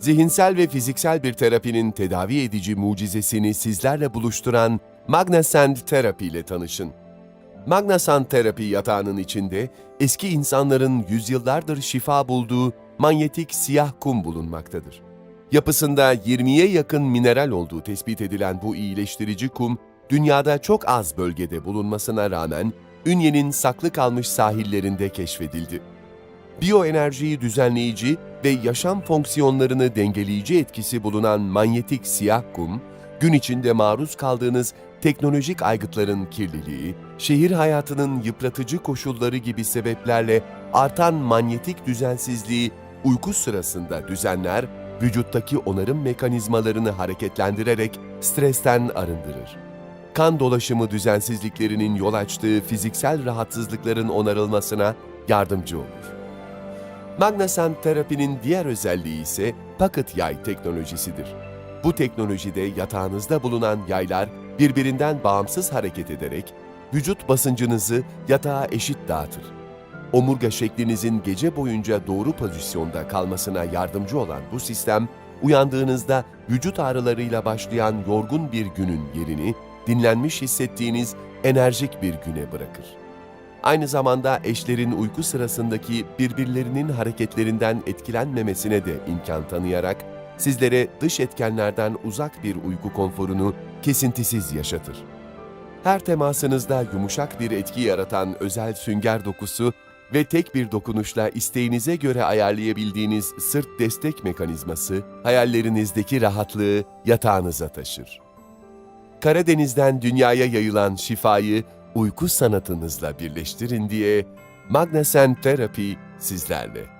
zihinsel ve fiziksel bir terapinin tedavi edici mucizesini sizlerle buluşturan Magnasend Terapi ile tanışın. Magnasand Terapi yatağının içinde eski insanların yüzyıllardır şifa bulduğu manyetik siyah kum bulunmaktadır. Yapısında 20'ye yakın mineral olduğu tespit edilen bu iyileştirici kum, dünyada çok az bölgede bulunmasına rağmen Ünye'nin saklı kalmış sahillerinde keşfedildi. Biyoenerjiyi düzenleyici ve yaşam fonksiyonlarını dengeleyici etkisi bulunan manyetik siyah kum, gün içinde maruz kaldığınız teknolojik aygıtların kirliliği, şehir hayatının yıpratıcı koşulları gibi sebeplerle artan manyetik düzensizliği uyku sırasında düzenler, vücuttaki onarım mekanizmalarını hareketlendirerek stresten arındırır. Kan dolaşımı düzensizliklerinin yol açtığı fiziksel rahatsızlıkların onarılmasına yardımcı olur. Magnasan terapinin diğer özelliği ise pocket yay teknolojisidir. Bu teknolojide yatağınızda bulunan yaylar birbirinden bağımsız hareket ederek vücut basıncınızı yatağa eşit dağıtır. Omurga şeklinizin gece boyunca doğru pozisyonda kalmasına yardımcı olan bu sistem, uyandığınızda vücut ağrılarıyla başlayan yorgun bir günün yerini dinlenmiş hissettiğiniz enerjik bir güne bırakır. Aynı zamanda eşlerin uyku sırasındaki birbirlerinin hareketlerinden etkilenmemesine de imkan tanıyarak sizlere dış etkenlerden uzak bir uyku konforunu kesintisiz yaşatır. Her temasınızda yumuşak bir etki yaratan özel sünger dokusu ve tek bir dokunuşla isteğinize göre ayarlayabildiğiniz sırt destek mekanizması hayallerinizdeki rahatlığı yatağınıza taşır. Karadeniz'den dünyaya yayılan şifayı uyku sanatınızla birleştirin diye Magnasen Terapi sizlerle.